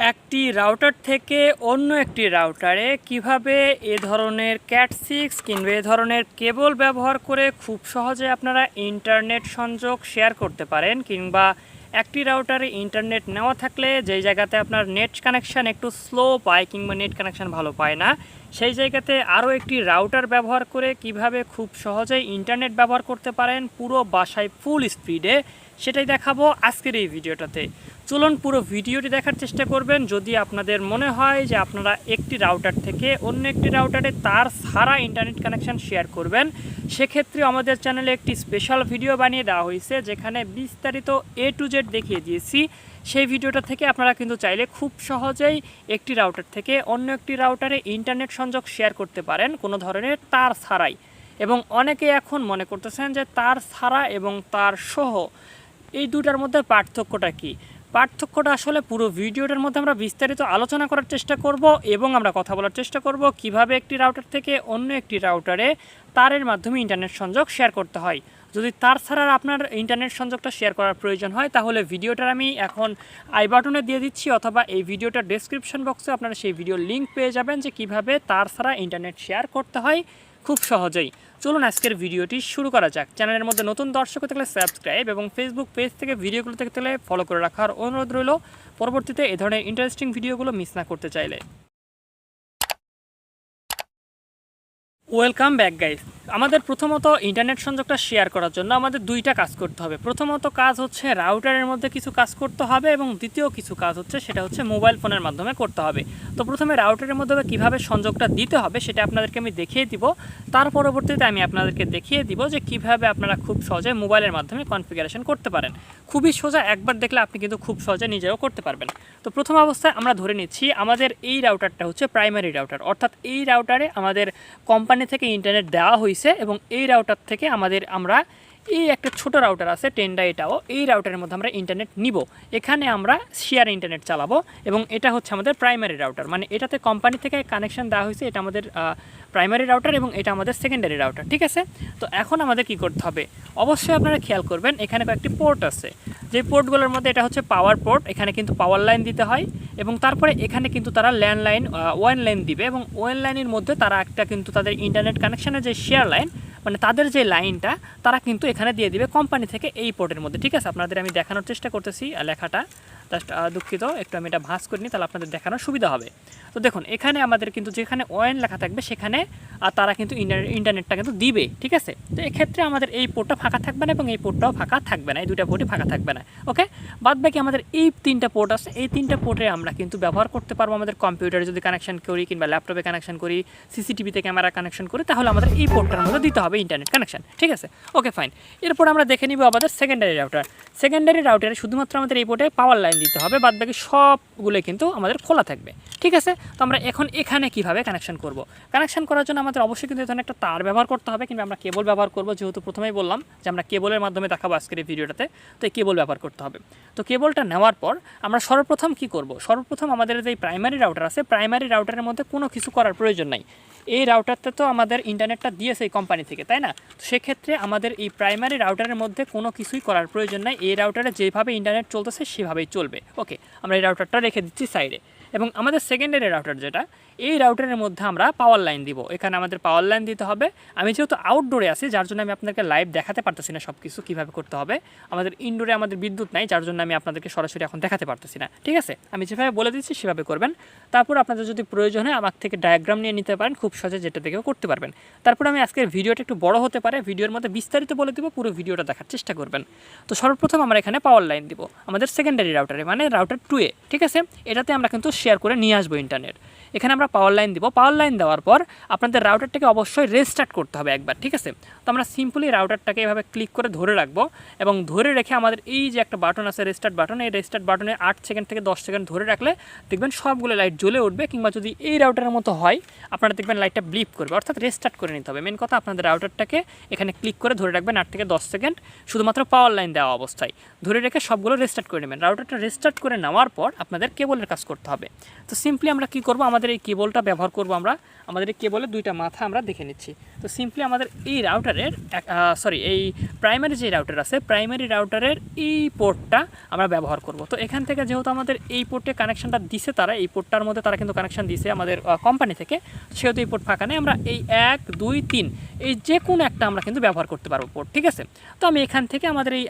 একটি রাউটার থেকে অন্য একটি রাউটারে কীভাবে এ ধরনের ক্যাট সিক্স কিংবা এ ধরনের কেবল ব্যবহার করে খুব সহজে আপনারা ইন্টারনেট সংযোগ শেয়ার করতে পারেন কিংবা একটি রাউটারে ইন্টারনেট নেওয়া থাকলে যেই জায়গাতে আপনার নেট কানেকশান একটু স্লো পায় কিংবা নেট কানেকশান ভালো পায় না সেই জায়গাতে আরও একটি রাউটার ব্যবহার করে কীভাবে খুব সহজেই ইন্টারনেট ব্যবহার করতে পারেন পুরো বাসায় ফুল স্পিডে সেটাই দেখাবো আজকের এই ভিডিওটাতে। চলুন পুরো ভিডিওটি দেখার চেষ্টা করবেন। যদি আপনাদের মনে হয় যে আপনারা একটি রাউটার থেকে অন্য একটি রাউটারে তার সারা ইন্টারনেট কানেকশন শেয়ার করবেন, সেক্ষেত্রে আমাদের চ্যানেলে একটি স্পেশাল ভিডিও বানিয়ে দেওয়া হয়েছে, যেখানে বিস্তারিত এ টু জেড দেখিয়ে দিয়েছি। সেই ভিডিওটা থেকে আপনারা কিন্তু চাইলে খুব সহজেই একটি রাউটার থেকে অন্য একটি রাউটারে ইন্টারনেট সংযোগ শেয়ার করতে পারেন কোনো ধরনের তার ছাড়াই। এবং অনেকে এখন মনে করতেছেন যে তার ছাড়া এবং তার সহ এই দুটার মধ্যে পার্থক্যটা কি? পার্থক্যটা আসলে পুরো ভিডিওটার মধ্যে আমরা বিস্তারিত আলোচনা করার চেষ্টা করব এবং আমরা কথা বলার চেষ্টা করব কীভাবে একটি রাউটার থেকে অন্য একটি রাউটারে তারের মাধ্যমে ইন্টারনেট সংযোগ শেয়ার করতে হয়। যদি তার ছাড়া আপনার ইন্টারনেট সংযোগটা শেয়ার করার প্রয়োজন হয়, তাহলে ভিডিওটার আমি এখন আই বাটনে দিয়ে দিচ্ছি, অথবা এই ভিডিওটার ডেসক্রিপশন বক্সে আপনারা সেই ভিডিওর লিঙ্ক পেয়ে যাবেন যে কীভাবে তার ছাড়া ইন্টারনেট শেয়ার করতে হয় খুব সহজেই। চলুন আজকের ভিডিওটি শুরু করা যাক। চ্যানেলের মধ্যে নতুন দর্শক গেলে সাবস্ক্রাইব এবং ফেসবুক পেজ থেকে ভিডিওগুলো দেখতে গেলে ফলো করে রাখার অনুরোধ রইল। পরবর্তীতে এ ধরনের ইন্টারেস্টিং ভিডিওগুলো মিস না করতে চাইলে। ওয়েলকাম ব্যাক গাইস আমাদের প্রথমত ইন্টারনেট সংযোগটা শেয়ার করার জন্য আমাদের দুইটা কাজ করতে হবে। প্রথমত কাজ হচ্ছে রাউটারের মধ্যে কিছু কাজ করতে হবে এবং দ্বিতীয় কিছু কাজ হচ্ছে সেটা হচ্ছে মোবাইল ফোনের মাধ্যমে করতে হবে। তো প্রথমে রাউটারের মধ্যে কীভাবে সংযোগটা দিতে হবে সেটা আপনাদেরকে আমি দেখিয়ে দিব। তার পরবর্তীতে আমি আপনাদেরকে দেখিয়ে দিব যে কীভাবে আপনারা খুব সহজে মোবাইলের মাধ্যমে কনফিগারেশন করতে পারেন। খুবই সোজা একবার দেখলে আপনি কিন্তু খুব সহজে নিজেও করতে পারবেন। তো প্রথম অবস্থায় আমরা ধরে নিচ্ছি আমাদের এই রাউটারটা হচ্ছে প্রাইমারি রাউটার অর্থাৎ এই রাউটারে আমাদের কোম্পানি থেকে ইন্টারনেট দেওয়া হয়েছে এবং এই রাউটার থেকে আমাদের আমরা এই একটা ছোট রাউটার আছে টেন্ডা এটাও। এই রাউটারের মধ্যে আমরা ইন্টারনেট নিব। এখানে আমরা শেয়ার ইন্টারনেট চালাবো এবং এটা হচ্ছে আমাদের প্রাইমারি রাউটার মানে এটাতে কোম্পানি থেকে কানেকশন দেওয়া হয়েছে, এটা আমাদের প্রাইমারি রাউটার এবং এটা আমাদের সেকেন্ডারি রাউটার ঠিক আছে? তো এখন আমাদের কি করতে হবে? অবশ্যই আপনারা খেয়াল করবেন, এখানে কয়েকটি পোর্ট আছে। যে পোর্টগুলোর মধ্যে এটা হচ্ছে পাওয়ার পোর্ট এখানে কিন্তু পাওয়ার লাইন দিতে হয় এবং তারপরে এখানে কিন্তু তারা ল্যান্ডলাইন ওয়ান লাইন দিবে এবং ওয়ান লাইনের মধ্যে তারা একটা কিন্তু তাদের ইন্টারনেট কানেকশনের যে শেয়ার লাইন মানে তাদের যে লাইনটা, তারা কিন্তু এখানে দিয়ে দিবে কোম্পানি থেকে এই পোর্টের মধ্যে। ঠিক আছে? আপনাদের আমি দেখানোর চেষ্টা করতেছি লেখাটা। জাস্ট দুঃখিত, একটু আমি এটা ভাঁজ করে নিই, তাহলে আপনাদের দেখানোর সুবিধা হবে। তো দেখুন, এখানে আমাদের কিন্তু যেখানে ওয়েন লেখা থাকবে, সেখানে তারা কিন্তু ইন্টারনেটটা কিন্তু দিবে, ঠিক আছে? তো এক্ষেত্রে আমাদের এই পোর্টটা ফাঁকা থাকবে না এবং এই পোর্টটাও ফাঁকা থাকবে না, এই দুটা পোর্টই ফাঁকা থাকবে না, ওকে? বাদ বাকি আমাদের এই তিনটা পোর্ট আছে, এই তিনটা পোর্টে আমরা কিন্তু ব্যবহার করতে পারব আমাদের কম্পিউটারে, যদি কানেকশন করি কিংবা ল্যাপটপে কানেকশন করি সিসিটিভিতে ক্যামেরা কানেকশন করি, তাহলে আমাদের এই পোর্টটার মধ্যে দিতে হবে ইন্টারনেট কানেকশন ঠিক আছে? ওকে ফাইন এরপর আমরা দেখে নিব আমাদের সেকেন্ডারি রাউটার সেকেন্ডারি রাউটারে শুধুমাত্র আমাদের এই পোর্টে পাওয়ার লাইন দিতে হবে বাদ বাকি সবগুলো কিন্তু আমাদের খোলা থাকবে। ঠিক আছে? তো আমরা এখন এখানে কীভাবে কানেকশন করব? কানেকশন করার জন্য আমাদের অবশ্যই কিন্তু এখানে একটা তার ব্যবহার করতে হবে, কিংবা আমরা কেবল ব্যবহার করব, যেহেতু প্রথমেই বললাম যে আমরা কেবলের মাধ্যমে দেখাবো আজকের এই ভিডিওটাতে তো এই কেবল ব্যবহার করতে হবে। তো কেবলটা নেওয়ার পর আমরা সর্বপ্রথম কি করব? সর্বপ্রথম আমাদের যে প্রাইমারি রাউটার আছে প্রাইমারি রাউটারের মধ্যে কোনো কিছু করার প্রয়োজন নাই। এই রাউটারতে তো আমাদের ইন্টারনেটটা দিয়েছে এই কোম্পানি থেকে, তাই না? তো সেক্ষেত্রে আমাদের এই প্রাইমারি রাউটারের মধ্যে কোনো কিছুই করার প্রয়োজন নাই। এই রাউটারে যেভাবে ইন্টারনেট চলতেছে, সেভাবেই চলবে। ওকে আমরা এই রাউটারটা রেখে দিচ্ছি সাইডে এবং আমাদের সেকেন্ডারি রাউটার যেটা এই রাউটারের মধ্যে আমরা পাওয়ার লাইন দিব। এখানে আমাদের পাওয়ার লাইন দিতে হবে। আমি যেহেতু আউটডোরে আছি, যার জন্য আমি আপনাদেরকে লাইভ দেখাতে পারতেছি না সব কিছু কীভাবে করতে হবে। আমাদের ইনডোরে আমাদের বিদ্যুৎ নাই, যার জন্য আমি আপনাদেরকে সরাসরি এখন দেখাতে পারতেছি না। ঠিক আছে? আমি যেভাবে বলে দিচ্ছি, সেভাবে করবেন। তারপর আপনাদের যদি প্রয়োজন হয়, আমার থেকে ডায়াগ্রাম নিয়ে নিতে পারেন। খুব সহজে যেটা দেখেও করতে পারবেন। তারপর আমি আজকের ভিডিওটা একটু বড় হতে পারে। ভিডিওর মধ্যে বিস্তারিত বলে দিব, পুরো ভিডিওটা দেখার চেষ্টা করবেন। তো সর্বপ্রথম আমরা এখানে পাওয়ার লাইন দিব। আমাদের সেকেন্ডারি রাউটারে মানে রাউটার টুয়ে ঠিক আছে? এটাতে আমরা কিন্তু শেয়ার করে নিয়ে আসব ইন্টারনেট এখানে আমরা পাওয়ার লাইন দিব। পাওয়ার লাইন দেওয়ার পর আপনাদের রাউটারটাকে অবশ্যই রেস্টার্ট করতে হবে একবার, ঠিক আছে? তো আমরা সিম্পলি রাউটারটাকে এভাবে ক্লিক করে ধরে রাখব এবং ধরে রেখে আমাদের এই যে একটা বাটন আছে রেস্টার্ট বাটন এই রেস্টার্ট বাটনে আট সেকেন্ড থেকে দশ সেকেন্ড ধরে রাখলে দেখবেন সবগুলো লাইট জ্বলে উঠবে কিংবা যদি এই রাউটারের মতো হয়, আপনারা দেখবেন লাইটটা ব্লিপ করবে। অর্থাৎ রেস্টার্ট করে নিতে হবে। মেন কথা, আপনাদের রাউটারটাকে এখানে ক্লিক করে ধরে রাখবেন আট থেকে দশ সেকেন্ড শুধুমাত্র পাওয়ার লাইন দেওয়া অবস্থায়। ধরে রেখে সবগুলো রেস্টার্ট করে নেবেন। রাউটারটা রেস্টার্ট করে নেওয়ার পর আপনাদের কেবলের কাজ করতে হবে। তো সিম্পলি আমরা কি করব? আমাদের এই কেবলটা ব্যবহার করব আমরা, আমাদের এই কেবলের দুইটা মাথা আমরা দেখে নিচ্ছি। তো সিম্পলি আমাদের এই রাউটারের সরি এই প্রাইমারি যে রাউটার আছে প্রাইমারি রাউটারের এই পোর্টটা আমরা ব্যবহার করব। তো এখান থেকে যেহেতু আমাদের এই পোর্টে কানেকশনটা দিছে তারা, এই পোর্টটার মধ্যে তারা কিন্তু কানেকশন দিছে আমাদের কোম্পানি থেকে, সেহেতু এই পোর্ট ফাঁকা নেই, আমরা এই এক, দুই, তিন, এই যে কোনো একটা আমরা কিন্তু ব্যবহার করতে পারব পোর্ট ঠিক আছে? তো আমি এখান থেকে আমাদের এই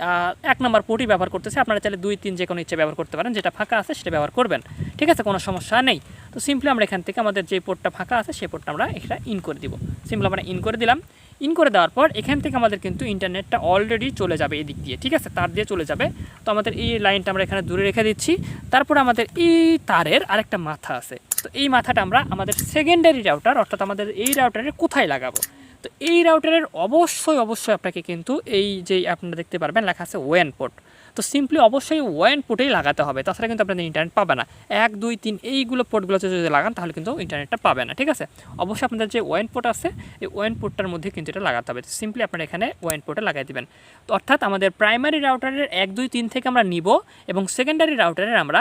এক নম্বর পোর্টই ব্যবহার করতেছি, আপনারা চাইলে দুই, তিন যে কোনো ইচ্ছে ব্যবহার করতে পারেন, যেটা ফাঁকা আছে সেটা ব্যবহার করবেন, ঠিক আছে? কোনো সমস্যা নেই। তো সিম্পলি আমরা এখান থেকে আমাদের যে পোর্টটা ফাঁকা আছে, সেই পোর্টটা আমরা এটা ইন করে দিব। সিম্পলি আমরা ইন করে দিলাম। ইন করে দেওয়ার পর এখান থেকে আমাদের কিন্তু ইন্টারনেটটা অলরেডি চলে যাবে এদিক দিয়ে, ঠিক আছে? তার দিয়ে চলে যাবে। তো আমাদের এই লাইনটা আমরা এখানে দূরে রেখে দিচ্ছি। তারপর আমাদের এই তারের আরেকটা মাথা আছে। তো এই মাথাটা আমরা আমাদের সেকেন্ডারি রাউটার অর্থাৎ আমাদের এই রাউটারের কোথায় লাগাবো? তো এই রাউটারের অবশ্যই অবশ্যই আপনাকে কিন্তু এই যে আপনারা দেখতে পারবেন, লেখা আছে ওয়েন পোর্ট তো সিম্পলি অবশ্যই ওয়ান পোর্টেই লাগাতে হবে। তাছাড়া কিন্তু আপনাদের ইন্টারনেট পাবে না। এক, দুই, তিন এইগুলো পোর্টগুলোতে যদি লাগান, তাহলে কিন্তু ইন্টারনেটটা পাবে না, ঠিক আছে? অবশ্যই আপনাদের যে ওয়ান পোর্ট আছে, এই ওয়ান পোর্টটার মধ্যে কিন্তু এটা লাগাতে হবে। সিম্পলি আপনারা এখানে ওয়ান পোর্টে লাগাই দেবেন। তো অর্থাৎ আমাদের প্রাইমারি রাউটারের এক, দুই, তিন থেকে আমরা নিব এবং সেকেন্ডারি রাউটারের আমরা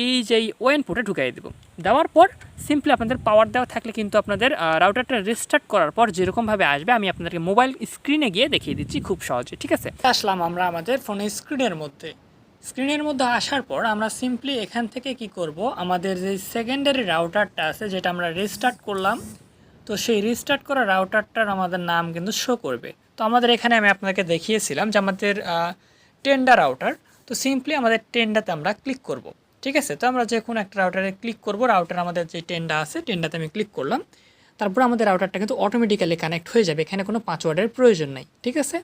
এই যে ওয়েন পোর্টে ঢুকাই দেবো। দেওয়ার পর সিম্পলি আপনাদের পাওয়ার দেওয়া থাকলে কিন্তু আপনাদের রাউটারটা রিস্টার্ট করার পর যেরকমভাবে আসবে, আমি আপনাদেরকে মোবাইল স্ক্রিনে গিয়ে দেখিয়ে দিচ্ছি খুব সহজে, ঠিক আছে? আসলাম আমরা আমাদের ফোনের স্ক্রিনের মধ্যে। স্ক্রিনের মধ্যে আসার পর আমরা সিম্পলি এখান থেকে কি করব? আমাদের যে সেকেন্ডারি রাউটারটা আছে, যেটা আমরা রিস্টার্ট করলাম, তো সেই রিস্টার্ট করা রাউটারটার আমাদের নাম কিন্তু শো করবে। তো আমাদের এখানে আমি আপনাকে দেখিয়েছিলাম যে আমাদের টেন্ডার রাউটার তো সিম্পলি আমাদের টেন্ডাতে আমরা ক্লিক করব। ঠিক আছে? তো আমরা যে কোনো একটা রাউটারে ক্লিক করব রাউটার আমাদের যে টেন্ডা আছে টেন্ডাতে আমি ক্লিক করলাম, তারপর আমাদের রাউটারটা কিন্তু অটোমেটিক্যালি কানেক্ট হয়ে যাবে, এখানে কোনো পাসওয়ার্ডের প্রয়োজন নাই, ঠিক আছে?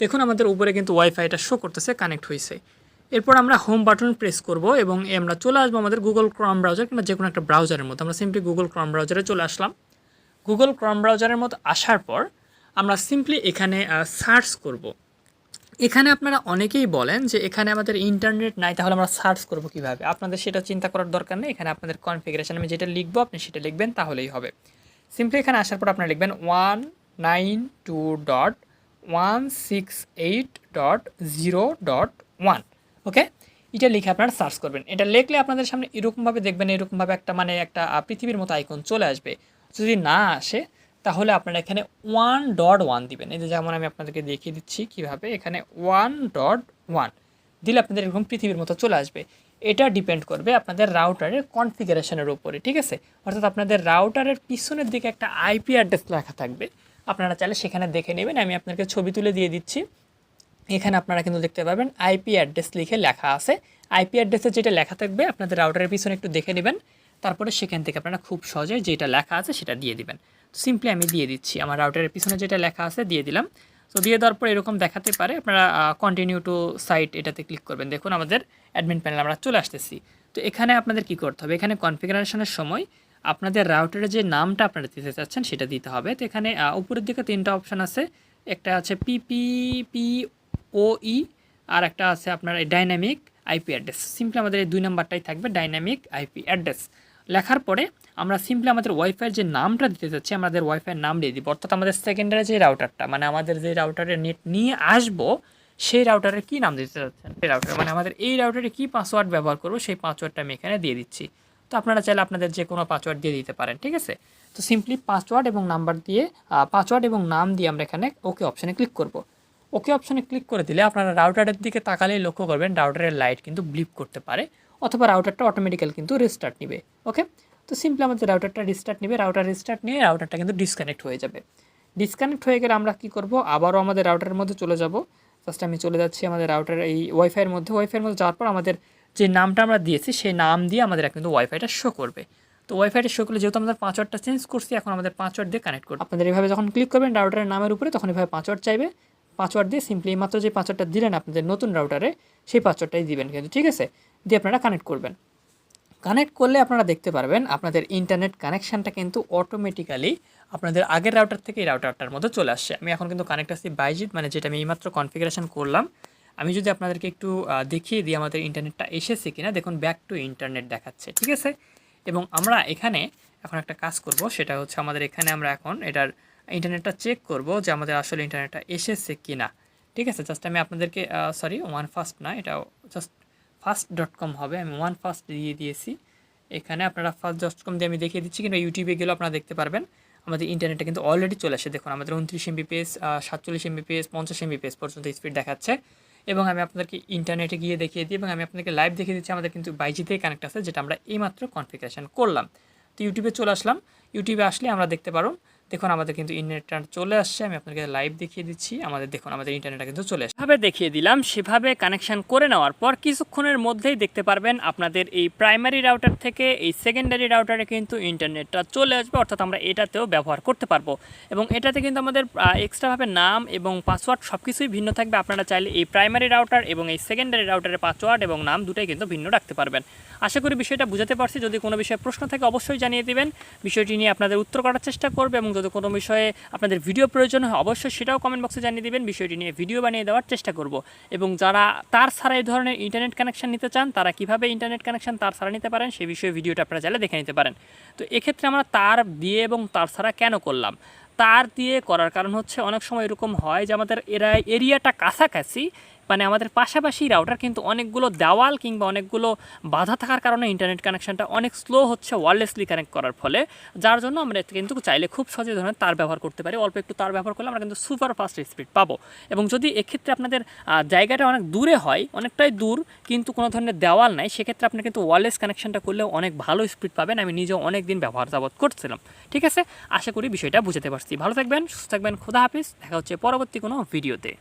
দেখুন আমাদের উপরে কিন্তু ওয়াইফাইটা শো করতেছে কানেক্ট হয়েছে এরপর আমরা হোম বাটন প্রেস করব এবং আমরা চলে আসব আমাদের গুগল ক্রম ব্রাউজার কিংবা যে কোনো একটা ব্রাউজারের মতো। আমরা সিম্পলি গুগল ক্রম ব্রাউজারে চলে আসলাম। গুগল ক্রম ব্রাউজারের মতো আসার পর আমরা সিম্পলি এখানে সার্চ করব। এখানে আপনারা অনেকেই বলেন যে এখানে আমাদের ইন্টারনেট নাই, তাহলে আমরা সার্চ করব কীভাবে? আপনাদের সেটা চিন্তা করার দরকার নেই। এখানে আপনাদের কনফিগারেশন আমি যেটা লিখব, আপনি সেটা লিখবেন, তাহলেই হবে। সিম্পলি এখানে আসার পর আপনারা লিখবেন one nine two dot one six eight dot zero dot one okay এটা লিখে আপনারা সার্চ করবেন। এটা লিখলে আপনাদের সামনে এরকমভাবে দেখবেন, এরকমভাবে একটা মানে একটা পৃথিবীর মতো আইকন চলে আসবে। যদি না আসে তাহলে আপনারা এখানে ওয়ান ডট ওয়ান দিবেন। এই যে যেমন আমি আপনাদেরকে দেখিয়ে দিচ্ছি কীভাবে, এখানে ওয়ান ডট ওয়ান দিলে আপনাদের এরকম পৃথিবীর মতো চলে আসবে। এটা ডিপেন্ড করবে আপনাদের রাউটারের কনফিগারেশনের উপরে, ঠিক আছে? অর্থাৎ আপনাদের রাউটারের পিছনের দিকে একটা আইপি অ্যাড্রেস লেখা থাকবে। আপনারা চাইলে সেখানে দেখে নেবেন। আমি আপনাকে ছবি তুলে দিয়ে দিচ্ছি। এখানে আপনারা কিন্তু দেখতে পাবেন আইপি অ্যাড্রেস লিখে লেখা আছে। আইপি অ্যাড্রেসে যেটা লেখা থাকবে, আপনাদের রাউটারের পিছনে একটু দেখে নেবেন। তারপরে সেখান থেকে আপনারা খুব সহজে যেটা লেখা আছে সেটা দিয়ে দিবেন। সিম্পলি আমি দিয়ে দিচ্ছি। আমার রাউটারের পিছনে যেটা লেখা আছে, দিয়ে দিলাম। তো দিয়ে দেওয়ার পর এরকম দেখাতে পারে। আপনারা কন্টিনিউ টু সাইট এটাতে ক্লিক করবেন। দেখুন, আমাদের অ্যাডমিন প্যানেল আমরা চলে আসতেছি। তো এখানে আপনাদের কি করতে হবে? এখানে কনফিগারেশনের সময় আপনাদের রাউটারের যে নামটা আপনারা দিতে চাচ্ছেন, সেটা দিতে হবে। তো এখানে উপরের দিকে তিনটা অপশান আছে। একটা আছে পিপি পি ও ই আর একটা আছে আপনার ডাইনামিক আইপি অ্যাড্রেস সিম্পলি আমাদের এই দুই নাম্বারটাই থাকবে ডাইনামিক আইপি অ্যাড্রেস লেখার পরে আমরা সিম্পলি আমাদের ওয়াইফাইয়ের যে নামটা দিতে চাচ্ছি আমাদের ওয়াইফাইয়ের নাম দিয়ে দিব। অর্থাৎ আমাদের সেকেন্ডারি যে রাউটারটা মানে আমাদের যে রাউটারের নেট নিয়ে আসব, সেই রাউটারের কী নাম দিতে চাচ্ছেন সেই রাউটার মানে আমাদের এই রাউটারে কী পাসওয়ার্ড ব্যবহার করব, সেই পাসওয়ার্ডটা আমি এখানে দিয়ে দিচ্ছি। তো আপনারা চাইলে আপনাদের যে কোনো পাসওয়ার্ড দিয়ে দিতে পারেন, ঠিক আছে? তো সিম্পলি পাসওয়ার্ড এবং নাম্বার দিয়ে পাসওয়ার্ড এবং নাম দিয়ে আমরা এখানে ওকে অপশানে ক্লিক করব। ওকে অপশানে ক্লিক করে দিলে আপনারা রাউটারের দিকে তাকালেই লক্ষ্য করবেন রাউটারের লাইট কিন্তু ব্লিপ করতে পারে। অথবা রাউটারটা অটোমেটিক্যাল কিন্তু রিস্টার্ট নেবে ওকে তো সিম্পলি আমাদের রাউটারটা রিস্টার্ট নেবে রাউটার রিস্টার্ট নিয়ে রাউটারটা কিন্তু ডিসকানেক্ট হয়ে যাবে। ডিসকানেক্ট হয়ে গেলে আমরা কি করব? আবারও আমাদের রাউটারের মধ্যে চলে যাব। জাস্ট আমি চলে যাচ্ছি আমাদের রাউটার এই ওয়াইফাইয়ের মধ্যে। ওয়াইফাইয়ের মধ্যে যাওয়ার পর আমাদের যে নামটা আমরা দিয়েছি, সেই নাম দিয়ে আমাদের কিন্তু ওয়াইফাইটা শো করবে। তো ওয়াইফাইটা শো করলে যেহেতু আমাদের পাঁচওয়ার্ডটা চেঞ্জ করছি, এখন আমাদের পাঁচওয়ার্ড দিয়ে কানেক্ট করবে। আপনাদের এভাবে যখন ক্লিক করবেন রাউটারের নামের উপরে, তখন এভাবে পাঁচওয়ার্ড চাইবে। পাসওয়ার্ড দিয়ে সিম্পলি মাত্র যে পাসওয়ার্ডটা দিলেন আপনাদের নতুন রাউটারে সেই পাসওয়ার্ডটাই দিবেন কিন্তু, ঠিক আছে? দিয়ে আপনারা কানেক্ট করবেন। কানেক্ট করলে আপনারা দেখতে পারবেন আপনাদের ইন্টারনেট কানেকশানটা কিন্তু অটোমেটিক্যালি আপনাদের আগের রাউটার থেকে এই রাউটারটার মধ্যে চলে আসছে। আমি এখন কিন্তু কানেক্ট আসছি বাইজিট মানে যেটা আমি এইমাত্র কনফিগারেশন করলাম। আমি যদি আপনাদেরকে একটু দেখিয়ে দিই আমাদের ইন্টারনেটটা এসেছে কিনা, দেখুন ব্যাক টু ইন্টারনেট দেখাচ্ছে, ঠিক আছে? এবং আমরা এখানে এখন একটা কাজ করব, সেটা হচ্ছে আমাদের এখানে আমরা এখন এটার ইন্টারনেটটা চেক করব যে আমাদের আসলে ইন্টারনেটটা এসেছে কিনা, ঠিক আছে? জাস্ট আমি আপনাদেরকে সরি ওয়ান ফার্স্ট না এটা জাস্ট ফাস্ট ডট কম হবে। আমি ওয়ান ফাস্ট দিয়ে দিয়েছি। এখানে আপনারা ফার্স্ট ডট কম দিয়ে আমি দেখিয়ে দিচ্ছি কিন্তু ইউটিউবে গেলেও আপনারা দেখতে পারবেন। আমাদের ইন্টারনেটে কিন্তু অলরেডি চলে আসে। দেখুন, আমাদের উনত্রিশ এমবিপিএস সাতচল্লিশ এমবিপিএস পঞ্চাশ এমবিপিএস পর্যন্ত স্পিড দেখাচ্ছে। এবং আমি আপনাদেরকে ইন্টারনেটে গিয়ে দেখিয়ে দিই, এবং আমি আপনাদেরকে লাইভ দেখিয়ে দিচ্ছি। আমাদের কিন্তু বাইজিতেই কানেক্ট আছে, যেটা আমরা এইমাত্র কনফিগারেশন করলাম। তো ইউটিউবে চলে আসলাম। ইউটিউবে আসলে আমরা দেখতে পারো দেখুন, আমাদের কিন্তু ইন্টারনেটটা চলে আসছে। আমি আপনাকে লাইভ দেখিয়ে দিচ্ছি। আমাদের দেখুন, আমাদের ইন্টারনেটটা কিন্তু চলে আসছে। ভাবে দেখিয়ে দিলাম, সেভাবে কানেকশন করে নেওয়ার পর কিছুক্ষণের মধ্যেই দেখতে পারবেন আপনাদের এই প্রাইমারি রাউটার থেকে এই সেকেন্ডারি রাউটারে কিন্তু ইন্টারনেটটা চলে আসবে। অর্থাৎ আমরা এটাতেও ব্যবহার করতে পারব। এবং এটাতে কিন্তু আমাদের এক্সট্রাভাবে নাম এবং পাসওয়ার্ড সব কিছুই ভিন্ন থাকবে। আপনারা চাইলে এই প্রাইমারি রাউটার এবং এই সেকেন্ডারি রাউটারের পাসওয়ার্ড এবং নাম দুটাই কিন্তু ভিন্ন রাখতে পারবেন। আশা করি বিষয়টা বুঝাতে পারছি। যদি কোনো বিষয়ে প্রশ্ন থাকে, অবশ্যই জানিয়ে দেবেন। বিষয়টি নিয়ে আপনাদের উত্তর করার চেষ্টা করবে এবং যদি কোনো বিষয়ে আপনাদের ভিডিও প্রয়োজন হয়, অবশ্যই সেটাও কমেন্ট বক্সে জানিয়ে দিবেন। বিষয়টি নিয়ে ভিডিও বানিয়ে দেওয়ার চেষ্টা করব। এবং যারা তার ছাড়া এই ধরনের ইন্টারনেট কানেকশন নিতে চান, তারা কীভাবে ইন্টারনেট কানেকশন তার ছাড়া নিতে পারেন সেই বিষয়ে ভিডিওটা আপনারা চাইলে দেখে নিতে পারেন। তো এক্ষেত্রে আমরা তার দিয়ে এবং তার ছাড়া কেন করলাম? তার দিয়ে করার কারণ হচ্ছে, অনেক সময় এরকম হয় যে আমাদের এরা এরিয়াটা কাছাকাছি মানে আমাদের পাশাপাশি রাউটার কিন্তু অনেকগুলো দেওয়াল কিংবা অনেকগুলো বাধা থাকার কারণে ইন্টারনেট কানেকশনটা অনেক স্লো হচ্ছে ওয়ারলেসলি কানেক্ট করার ফলে, যার জন্য আমরা কিন্তু চাইলে খুব সহজে ধরনের তার ব্যবহার করতে পারি। অল্প একটু তার ব্যবহার করলে আমরা কিন্তু সুপার ফাস্ট স্পিড পাবো। এবং যদি এক্ষেত্রে আপনাদের জায়গাটা অনেক দূরে হয়, অনেকটাই দূর, কিন্তু কোনো ধরনের দেওয়াল নাই, সেক্ষেত্রে আপনি কিন্তু ওয়ারলেস কানেকশনটা করলে অনেক ভালো স্পিড পাবেন। আমি নিজেও অনেক দিন ব্যবহার যাবত করছিলাম। ঠিক আছে? আশা করি বিষয়টা বুঝতে পারছি। ভালো থাকবেন, সুস্থ থাকবেন, খোদা হাফিজ। দেখা হচ্ছে পরবর্তী কোনো ভিডিওতে।